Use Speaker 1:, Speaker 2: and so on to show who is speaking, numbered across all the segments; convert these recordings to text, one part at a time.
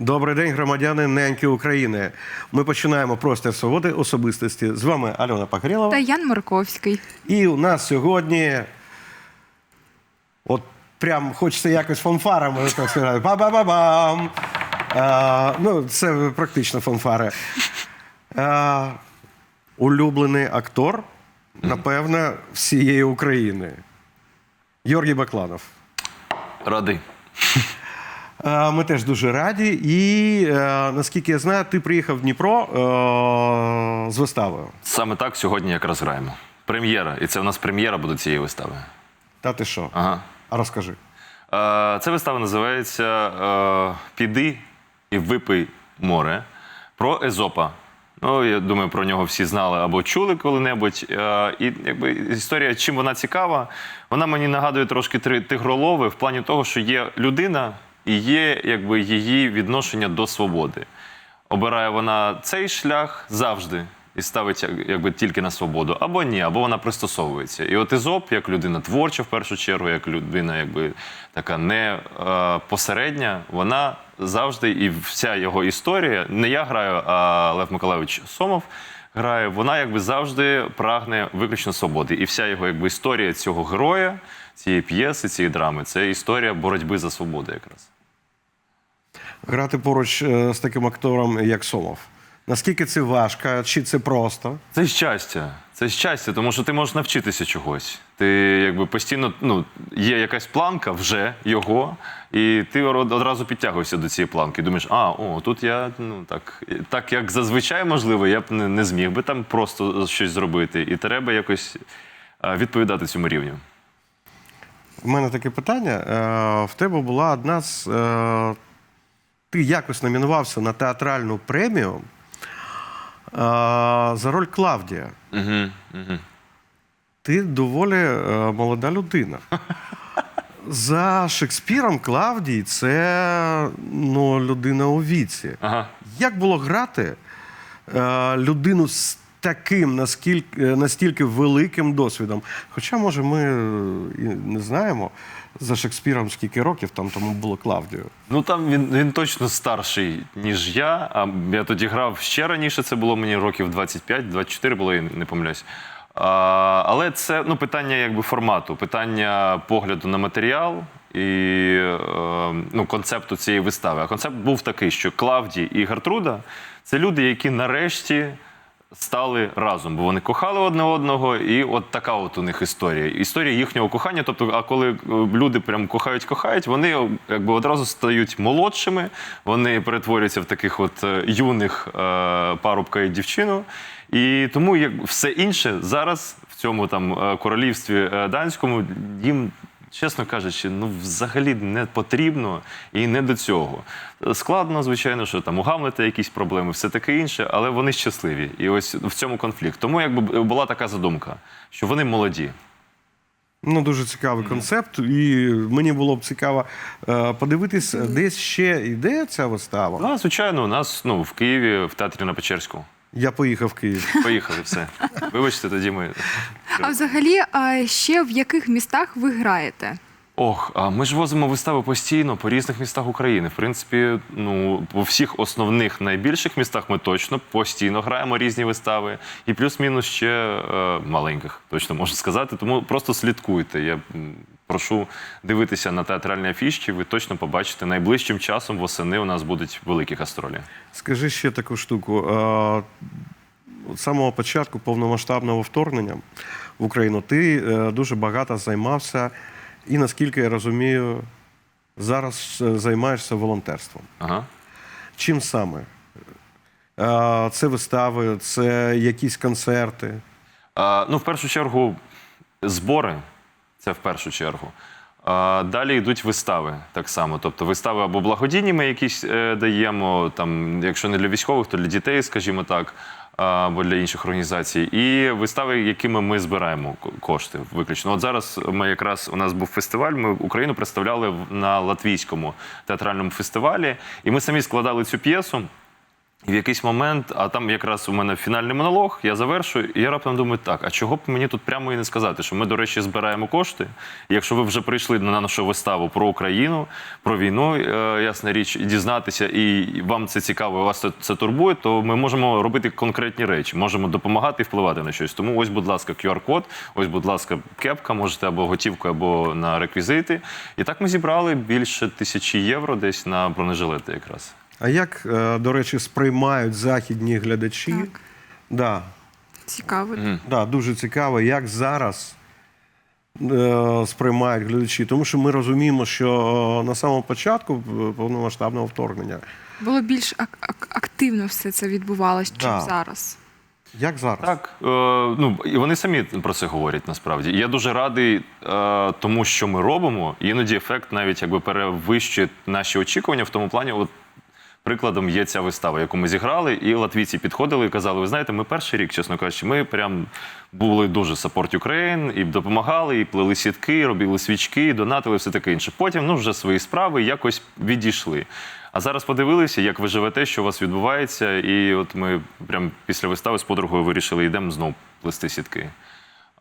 Speaker 1: Добрий день, громадяни неньки України. Ми починаємо простір свободи особистості. З вами Альона Погорєлова.
Speaker 2: Та Ян Марковський.
Speaker 1: І у нас сьогодні, от прям хочеться якось фанфарами так сказати. Ба-ба-ба-бам. А, ну, це практично фанфари. А, улюблений актор, напевно, всієї України. Георгій Бакланов.
Speaker 3: Радий.
Speaker 1: Е, Ми теж дуже раді. І е, наскільки я знаю, ти приїхав в Дніпро е, з виставою.
Speaker 3: Саме так сьогодні якраз граємо. Прем'єра. І це у нас прем'єра буде цієї вистави.
Speaker 1: Та ти що?
Speaker 3: Ага.
Speaker 1: А розкажи.
Speaker 3: Е, Ця вистава називається Піди і випий море про Езопа. Ну, я думаю, про нього всі знали або чули коли-небудь. Е, І якби історія, чим вона цікава, вона мені нагадує трошки три- тигролови в плані того, що є людина і є якби її відношення до свободи. Обирає вона цей шлях завжди і ставить якби тільки на свободу, або ні, або вона пристосовується. І от Ізоп, як людина творча в першу чергу, як людина, якби така не е, посередня, вона завжди і вся його історія, не я граю, а Лев Миколайович Сомов. Грає, вона якби завжди прагне виключно свободи. І вся його якби історія цього героя, цієї п'єси, цієї драми, це історія боротьби за свободу якраз.
Speaker 1: Грати поруч е, з таким актором, як Сомов. Наскільки це важко, чи це просто?
Speaker 3: Це щастя. Це щастя, тому що ти можеш навчитися чогось. Ти якби постійно ну, є якась планка вже його, і ти одразу підтягуєшся до цієї планки. Думаєш, а о, тут я ну так, так як зазвичай можливо, я б не, не зміг би там просто щось зробити. І треба якось е, відповідати цьому рівню.
Speaker 1: У мене таке питання. Е, В тебе була одна з. Ти якось номінувався на театральну премію е, за роль Клавдія.
Speaker 3: Угу, угу.
Speaker 1: Ти доволі е, молода людина. За Шекспіром Клавдій це ну, людина у віці.
Speaker 3: Ага.
Speaker 1: Як було грати е, людину з таким наскільки, настільки великим досвідом? Хоча, може, ми е, і не знаємо за Шекспіром скільки років там тому було Клавдію.
Speaker 3: Ну там він, він точно старший, ніж я. А я тоді грав ще раніше, це було мені років 25-24 було, я не помиляюсь. А, але це ну, питання якби формату, питання погляду на матеріал і е, ну, концепту цієї вистави. А концепт був такий, що Клавдій і Гертруда це люди, які нарешті стали разом, бо вони кохали одне одного, і от така от у них історія. Історія їхнього кохання. Тобто, а коли е, люди прям кохають, кохають, вони якби одразу стають молодшими, вони перетворюються в таких от е, юних е, парубка і дівчину. І тому як все інше зараз в цьому там е, королівстві е, данському їм чесно кажучи, ну взагалі не потрібно і не до цього. Складно, звичайно, що там у Гамлета якісь проблеми, все таке інше, але вони щасливі. І ось в цьому конфлікт. Тому якби була така задумка, що вони молоді.
Speaker 1: Ну, дуже цікавий концепт, і мені було б цікаво е, подивитись, десь ще йде ця вистава.
Speaker 3: Ну, звичайно, у нас ну, в Києві, в театрі на Печерську.
Speaker 1: Я поїхав в Київ.
Speaker 3: Поїхали все. Вибачте, тоді ми.
Speaker 2: А взагалі, а ще в яких містах ви граєте?
Speaker 3: Ох, а ми ж возимо вистави постійно по різних містах України. В принципі, ну по всіх основних найбільших містах ми точно постійно граємо різні вистави, і плюс-мінус ще е, маленьких, точно можу сказати. Тому просто слідкуйте. Я прошу дивитися на театральні афіші. Ви точно побачите найближчим часом восени. У нас будуть великі гастролі.
Speaker 1: Скажи ще таку штуку. З самого початку повномасштабного вторгнення в Україну ти е, дуже багато займався, і наскільки я розумію, зараз е, займаєшся волонтерством.
Speaker 3: Ага.
Speaker 1: Чим саме? Е, Це вистави, це якісь концерти.
Speaker 3: А, ну, в першу чергу, збори це в першу чергу. Далі йдуть вистави так само. Тобто вистави або благодійні ми якісь е, даємо, там, якщо не для військових, то для дітей, скажімо так, або для інших організацій. І вистави, якими ми збираємо кошти виключно. От зараз ми якраз у нас був фестиваль. Ми Україну представляли на латвійському театральному фестивалі, і ми самі складали цю п'єсу. І в якийсь момент, а там якраз у мене фінальний монолог, я завершую, і я раптом думаю, так, а чого б мені тут прямо і не сказати, що ми, до речі, збираємо кошти. Якщо ви вже прийшли на нашу виставу про Україну, про війну, е, ясна річ, і дізнатися, і вам це цікаво, і вас це, це турбує, то ми можемо робити конкретні речі, можемо допомагати і впливати на щось. Тому ось, будь ласка, QR-код, ось, будь ласка, кепка, можете або готівку, або на реквізити. І так ми зібрали більше тисячі євро десь на бронежилети якраз.
Speaker 1: А як, е, до речі, сприймають західні глядачі?
Speaker 2: Так.
Speaker 1: Да,
Speaker 2: Цікаво.
Speaker 1: да, дуже цікаво, як зараз е, сприймають глядачі. Тому що ми розуміємо, що е, на самому початку повномасштабного вторгнення,
Speaker 2: Було більш ак- ак- активно все це відбувалось, чим
Speaker 1: Да.
Speaker 2: зараз.
Speaker 1: як зараз?
Speaker 3: Так, е, ну і вони самі про це говорять насправді. Я дуже радий е, тому, що ми робимо. Іноді ефект навіть якби перевищує наші очікування в тому плані. От прикладом є ця вистава, яку ми зіграли, і латвійці підходили і казали: ви знаєте, ми перший рік, чесно кажучи, ми прям були дуже support Ukraine, і допомагали, і плели сітки, робили свічки, донатили, все таке інше. Потім ну вже свої справи якось відійшли. А зараз подивилися, як ви живете, що у вас відбувається, і от ми прямо після вистави з подругою вирішили, йдемо знову плести сітки.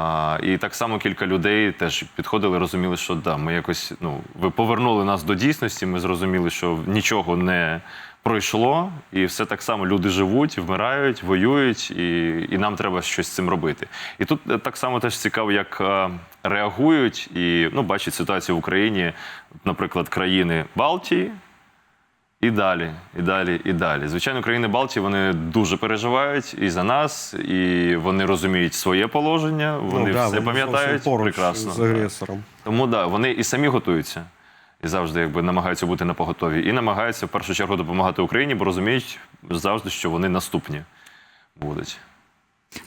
Speaker 3: А, і так само кілька людей теж підходили, розуміли, що да, ми якось ну, ви повернули нас до дійсності. Ми зрозуміли, що нічого не пройшло, і все так само люди живуть, вмирають, воюють, і, і нам треба щось з цим робити. І тут е, так само теж цікаво, як е, реагують і ну, бачать ситуацію в Україні, наприклад, країни Балтії. І далі, і далі, і далі. Звичайно, країни Балтії вони дуже переживають і за нас, і вони розуміють своє положення, вони
Speaker 1: Ну, да,
Speaker 3: все пам'ятають прекрасно.
Speaker 1: з агресором. Так.
Speaker 3: Тому да, вони і самі готуються, і завжди якби намагаються бути на поготові. І намагаються в першу чергу допомагати Україні, бо розуміють завжди, що вони наступні будуть.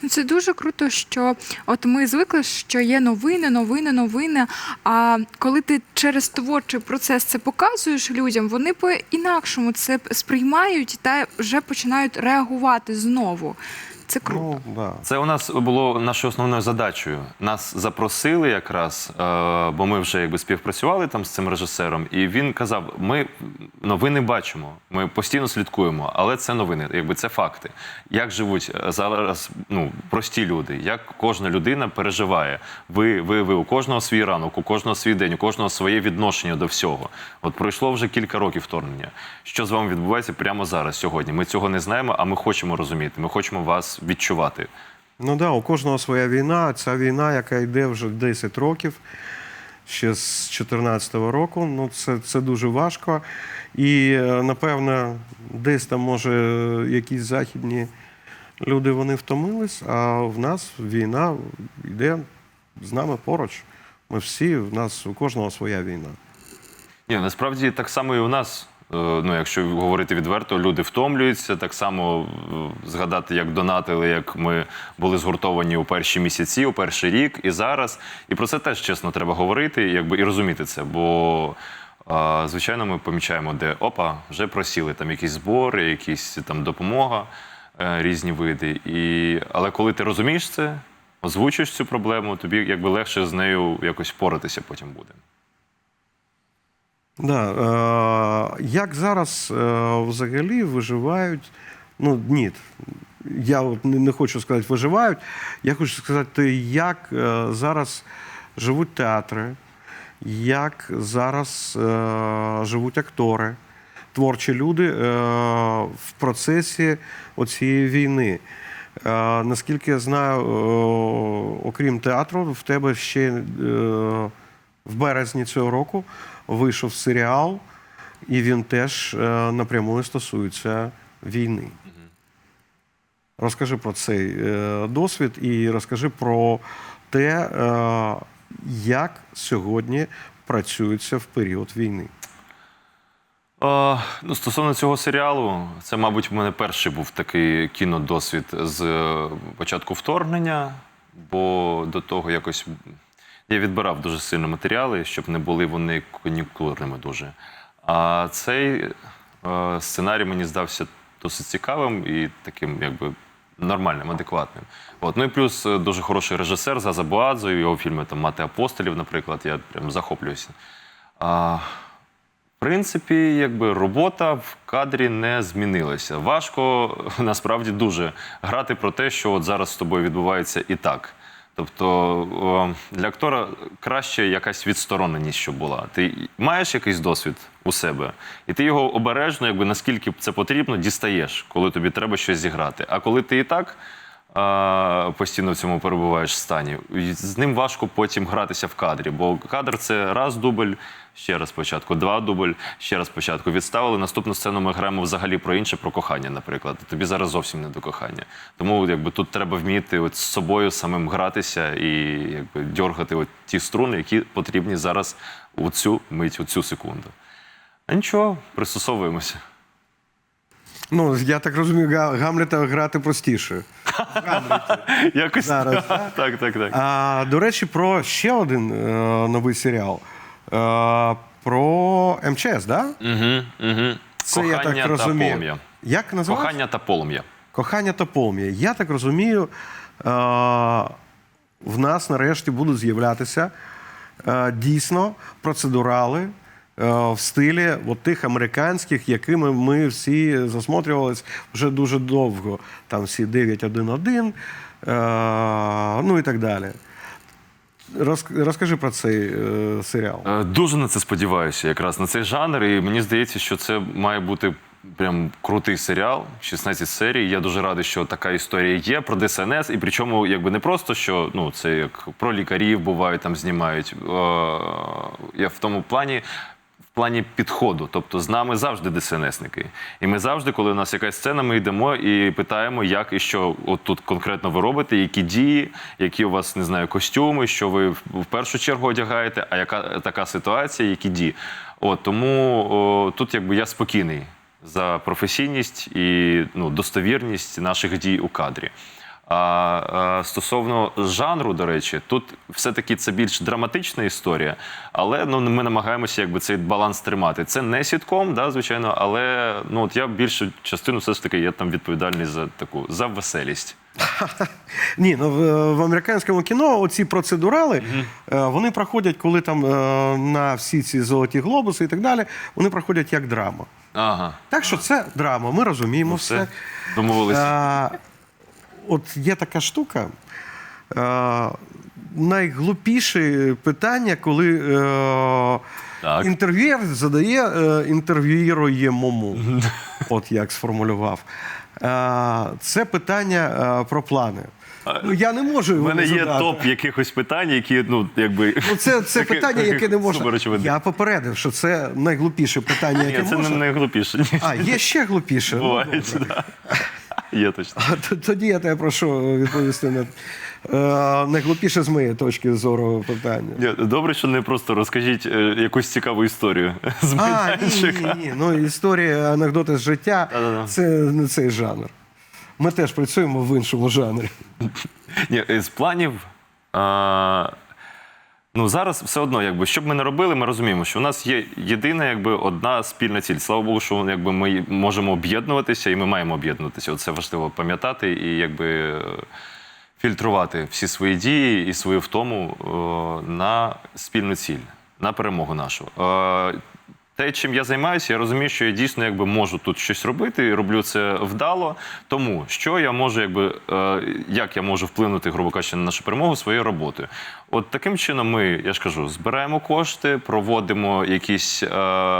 Speaker 2: Ну, Це дуже круто, що от ми звикли, що є новини, новини, новини. А коли ти через творчий процес це показуєш людям, вони по-інакшому це сприймають та вже починають реагувати знову. Це круто.
Speaker 1: Ну, да.
Speaker 3: Це у нас було нашою основною задачею. Нас запросили якраз, е, бо ми вже якби співпрацювали там з цим режисером, і він казав: ми новини бачимо, ми постійно слідкуємо, але це новини, якби це факти. Як живуть е, зараз ну, прості люди, як кожна людина переживає. Ви, ви, ви, у кожного свій ранок, у кожного свій день, у кожного своє відношення до всього. От пройшло вже кілька років вторгнення. Що з вами відбувається прямо зараз, сьогодні? Ми цього не знаємо, а ми хочемо розуміти. Ми хочемо вас відчувати.
Speaker 1: Ну да, у кожного своя війна. Ця війна, яка йде вже 10 років, ще з 2014 року. Ну, це, це дуже важко. І, е, напевно, десь там, може, якісь західні люди вони втомились, а в нас війна йде з нами поруч. Ми всі, в нас у кожного своя війна.
Speaker 3: Ні, насправді так само і у нас. Е, Ну, якщо говорити відверто, люди втомлюються. Так само е, згадати, як донатили, як ми були згуртовані у перші місяці, у перший рік і зараз. І про це теж чесно треба говорити, якби і розуміти це. Бо е, звичайно, ми помічаємо, де опа, вже просіли там якісь збори, якісь там допомога, різні види. І... Але коли ти розумієш це, озвучуєш цю проблему, тобі якби легше з нею якось впоратися потім буде.
Speaker 1: Да, е, як зараз е, взагалі виживають? Ну, ні, я от не, хочу сказати виживають. Я хочу сказати, як е, зараз живуть театри, як зараз живуть актори, творчі люди в процесі оцієї війни. Наскільки я знаю, окрім театру, в тебе ще в березні цього року вийшов серіал, і він теж е, напряму стосується війни. Розкажи про цей е, досвід і розкажи про те, е, як сьогодні працюється в період війни.
Speaker 3: Е, ну, стосовно цього серіалу, це, мабуть, в мене перший був такий кінодосвід з початку вторгнення, бо до того якось я відбирав дуже сильно матеріали, щоб не були вони кон'юнктурними дуже. А цей е, сценарій мені здався досить цікавим і таким, якби. Нормальним, адекватним. От. Ну і плюс е, дуже хороший режисер Заза Буадзо, його фільми там Мати апостолів, наприклад, я прям захоплююся. А, в принципі, якби робота в кадрі не змінилася. Важко насправді дуже грати про те, що от зараз з тобою відбувається і так. Тобто для актора краще якась відстороненість, що була. Ти маєш якийсь досвід у себе, і ти його обережно, якби наскільки це потрібно, дістаєш, коли тобі треба щось зіграти. А коли ти і так а, постійно в цьому перебуваєш стані, з ним важко потім гратися в кадрі, бо кадр це раз дубль, ще раз спочатку, два дубль, ще раз спочатку. Відставили наступну сцену. Ми граємо взагалі про інше, про кохання, наприклад. Тобі зараз зовсім не до кохання. Тому якби тут треба вміти от з собою самим гратися і якби дьоргати от ті струни, які потрібні зараз у цю мить, у цю секунду. А нічого, пристосовуємося.
Speaker 1: Ну, я так розумію, Га- Гамлета грати простіше.
Speaker 3: Якось
Speaker 1: Зараз,
Speaker 3: так, так, так. так.
Speaker 1: А, до речі, про ще один е, новий серіал. Е, про МЧС, да?
Speaker 3: Угу, угу.
Speaker 1: Це
Speaker 3: Кохання
Speaker 1: я так
Speaker 3: та
Speaker 1: розумію.
Speaker 3: полум'я.
Speaker 1: Як називається?
Speaker 3: Кохання та полум'я.
Speaker 1: Кохання та полум'я. Я так розумію, е, в нас нарешті будуть з'являтися е, дійсно процедурали в стилі от тих американських, якими ми всі засмотрювалися вже дуже довго. Там всі 9.1.1, е, ну і так далі. Роз- Розкажи про цей е, серіал.
Speaker 3: Дуже на це сподіваюся, якраз на цей жанр. І мені здається, що це має бути прям крутий серіал, 16 серій. Я дуже радий, що така історія є про ДСНС. І причому, якби не просто що ну це як про лікарів бувають, там знімають. Е, Я в тому плані. Плані підходу, тобто з нами завжди ДСНСники. І ми завжди, коли у нас якась сцена, ми йдемо і питаємо, як і що от тут конкретно ви робите, які дії, які у вас не знаю, костюми, що ви в першу чергу одягаєте, а яка така ситуація, які дії. От тому о, тут якби я спокійний за професійність і ну, достовірність наших дій у кадрі. А, а стосовно жанру, до речі, тут все-таки це більш драматична історія, але ну, ми намагаємося якби цей баланс тримати. Це не сітком, да, звичайно, але ну, от я більшу частину все ж таки я там відповідальний за таку за веселість.
Speaker 1: Ні, ну в, в американському кіно оці процедурали е, вони проходять, коли там е, на всі ці золоті глобуси і так далі, вони проходять як драма.
Speaker 3: Ага,
Speaker 1: Так що це драма, ми розуміємо
Speaker 3: ну
Speaker 1: все.
Speaker 3: все, домовилися.
Speaker 1: А, от є така штука. А, найглупіше питання, коли е,
Speaker 3: Так.
Speaker 1: інтерв'єр задає е, інтерв'юєруємому. От як сформулював. А, це питання е, про плани. Ну, я не можу
Speaker 3: У мене є
Speaker 1: задати.
Speaker 3: топ якихось питань, які ну якби
Speaker 1: Ну, це, це питання, яке не можна. Я попередив, що це найглупіше питання, яке
Speaker 3: Ні, це
Speaker 1: можна.
Speaker 3: не найглупіше.
Speaker 1: А, є ще глупіше. Ну,
Speaker 3: Бувають, да. Є точно.
Speaker 1: Тоді я тебе прошу відповісти на е, найглупіше з моєї точки зору питання.
Speaker 3: Добре, що не просто розкажіть е, якусь цікаву історію з
Speaker 1: А, ні, ні, ні. Ну, історія, анекдоти з життя це не цей жанр. Ми теж працюємо в іншому жанрі.
Speaker 3: Ні, з планів. А, ну, зараз все одно, якби, що б ми не робили, ми розуміємо, що у нас є єдина, якби, одна спільна ціль. Слава Богу, що якби, ми можемо об'єднуватися і ми маємо об'єднуватися. Оце важливо пам'ятати і якби, е, фільтрувати всі свої дії і свою втому о, на спільну ціль, на перемогу нашу. Те, чим я займаюся, я розумію, що я дійсно якби можу тут щось робити і роблю це вдало. Тому що я можу, якби е, як я можу вплинути, грубо кажучи, на нашу перемогу своєю роботою. От таким чином ми, я ж кажу, збираємо кошти, проводимо якісь е,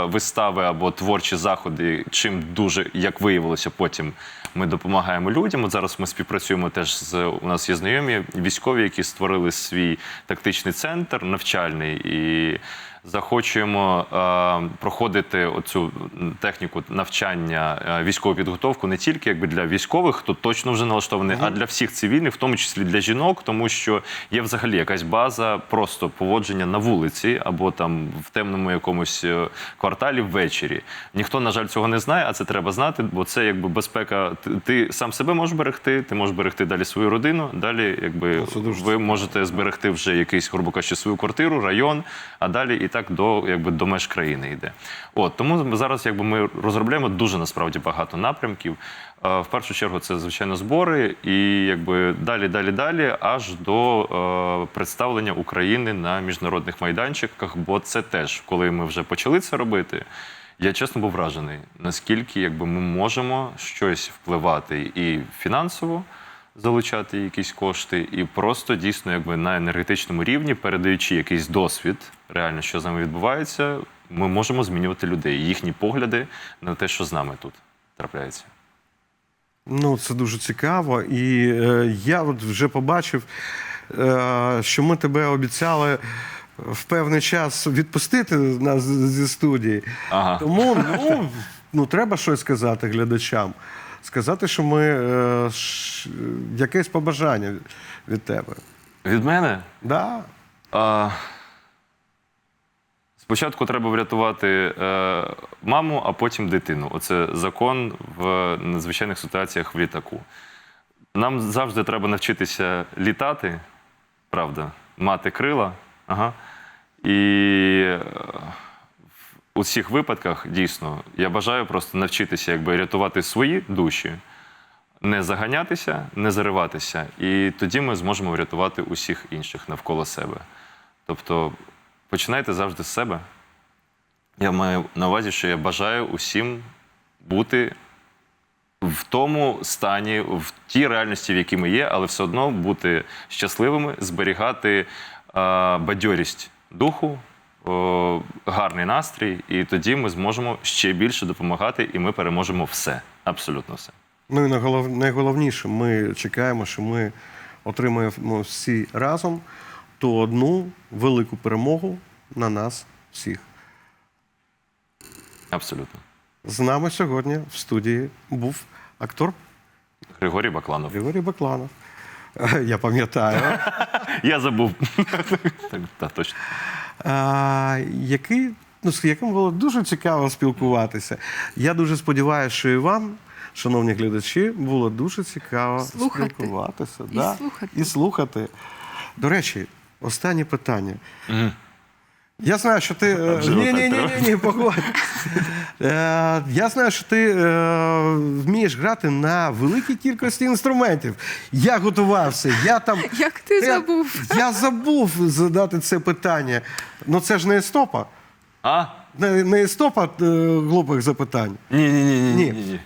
Speaker 3: вистави або творчі заходи. Чим дуже як виявилося, потім ми допомагаємо людям. От зараз ми співпрацюємо теж з у нас є знайомі військові, які створили свій тактичний центр навчальний і захочуємо е, проходити оцю техніку навчання, е, військову підготовку не тільки якби для військових, хто точно вже налаштований, а для всіх цивільних, в тому числі для жінок, тому що є взагалі якась база просто поводження на вулиці або там в темному якомусь е, кварталі ввечері. Ніхто, на жаль, цього не знає, а це треба знати, бо це якби безпека. Ти, ти сам себе можеш берегти, ти можеш берегти далі свою родину. Далі, якби ви можете зберегти вже якийсь, грубо кажучи, свою квартиру, район, а далі і так до, якби, до меж країни йде. От, тому зараз якби, ми розробляємо дуже насправді багато напрямків. Е, В першу чергу це, звичайно, збори, і якби далі, далі, далі, аж до е, представлення України на міжнародних майданчиках, бо це теж, коли ми вже почали це робити. Я чесно був вражений, наскільки якби ми можемо щось впливати і фінансово залучати якісь кошти, і просто дійсно, якби на енергетичному рівні, передаючи якийсь досвід, реально, що з нами відбувається, ми можемо змінювати людей, їхні погляди на те, що з нами тут трапляється.
Speaker 1: Ну, це дуже цікаво. І е, я от вже побачив, е, що ми тебе обіцяли в певний час відпустити нас зі студії.
Speaker 3: Ага.
Speaker 1: Тому ну, ну, треба щось сказати глядачам. Сказати, що ми е, ш- якесь побажання від тебе.
Speaker 3: Від мене
Speaker 1: Да?
Speaker 3: А, спочатку треба врятувати е, маму, а потім дитину. Оце закон в надзвичайних ситуаціях в літаку. Нам завжди треба навчитися літати, правда, мати крила. Ага. І е, в усіх випадках дійсно я бажаю просто навчитися якби, рятувати свої душі, не заганятися, не зариватися. І тоді ми зможемо врятувати усіх інших навколо себе. Тобто починайте завжди з себе. Я маю на увазі, що я бажаю усім бути в тому стані, в тій реальності, в якій ми є, але все одно бути щасливими, зберігати е, бадьорість духу, о, гарний настрій, і тоді ми зможемо ще більше допомагати, і ми переможемо все. Абсолютно все.
Speaker 1: Ну і найголов... найголовніше, ми чекаємо, що ми отримаємо всі разом ту одну велику перемогу на нас всіх.
Speaker 3: Абсолютно.
Speaker 1: З нами сьогодні в студії був актор
Speaker 3: Григорій Бакланов.
Speaker 1: Григорій Бакланов. Я пам'ятаю.
Speaker 3: Я забув. так, так, точно.
Speaker 1: Який, ну, з яким було дуже цікаво спілкуватися. Я дуже сподіваюся, що і вам, шановні глядачі, було дуже цікаво
Speaker 2: Слухати.
Speaker 1: спілкуватися.
Speaker 2: І слухати.
Speaker 1: І слухати. До речі, останнє питання.
Speaker 3: Мгм.
Speaker 1: Я знаю, що ти. е, Ні, ні, ні, ні, ні, погодь. Е, Я знаю, що ти е, вмієш грати на великій кількості інструментів. Я готувався, я там.
Speaker 2: Як ти забув?
Speaker 1: Я забув задати це питання. Ну це ж не естопа.
Speaker 3: А?
Speaker 1: Не, е, глупих запитань.
Speaker 3: Ні, ні, ні, ні,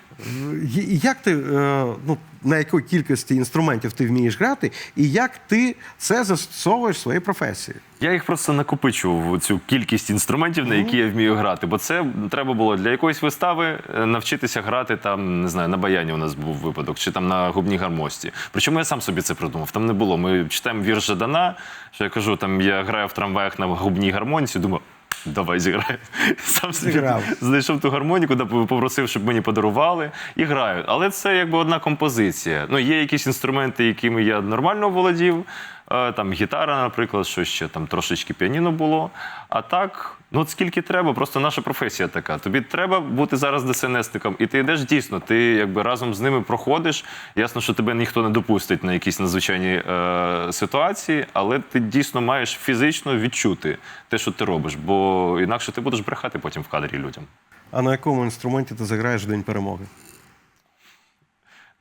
Speaker 1: Як ти, е, ну, на якій кількості інструментів ти вмієш грати, і як ти це застосовуєш в своїй професії?
Speaker 3: Я їх просто накопичував в цю кількість інструментів, на які я вмію грати. Бо це треба було для якоїсь вистави е, навчитися грати там, не знаю, на баяні у нас був випадок, чи там на губній гармості. Причому я сам собі це придумав. Там не було. Ми читаємо вірш Жадана, що я кажу, там я граю в трамваях на губній гармоніці, думаю. Давай зіграю. Сам собі
Speaker 1: Зіграв.
Speaker 3: знайшов ту гармоніку, да, попросив, щоб мені подарували, і граю. Але це якби одна композиція. Ну, є якісь інструменти, якими я нормально володів. Е, Там гітара, наприклад, що ще там трошечки піаніно було. А так, ну от скільки треба, просто наша професія така. Тобі треба бути зараз ДСНСником, і ти йдеш дійсно, ти якби разом з ними проходиш. Ясно, що тебе ніхто не допустить на якісь надзвичайні е, ситуації, але ти дійсно маєш фізично відчути те, що ти робиш, бо інакше ти будеш брехати потім в кадрі людям.
Speaker 1: А на якому інструменті ти заграєш в День перемоги?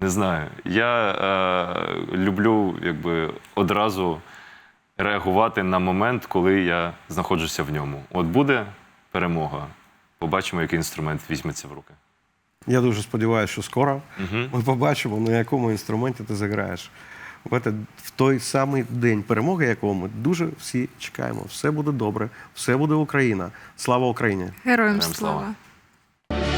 Speaker 3: Не знаю. Я е, люблю якби одразу реагувати на момент, коли я знаходжуся в ньому. От буде перемога. Побачимо, який інструмент візьметься в руки.
Speaker 1: Я дуже сподіваюся, що скоро
Speaker 3: Мгм.
Speaker 1: ми побачимо, на якому інструменті ти заграєш. В, этот- в той самий день перемоги, якого ми дуже всі чекаємо. Все буде добре, все буде Україна. Слава Україні!
Speaker 2: Героям
Speaker 3: Героям слава.
Speaker 2: слава.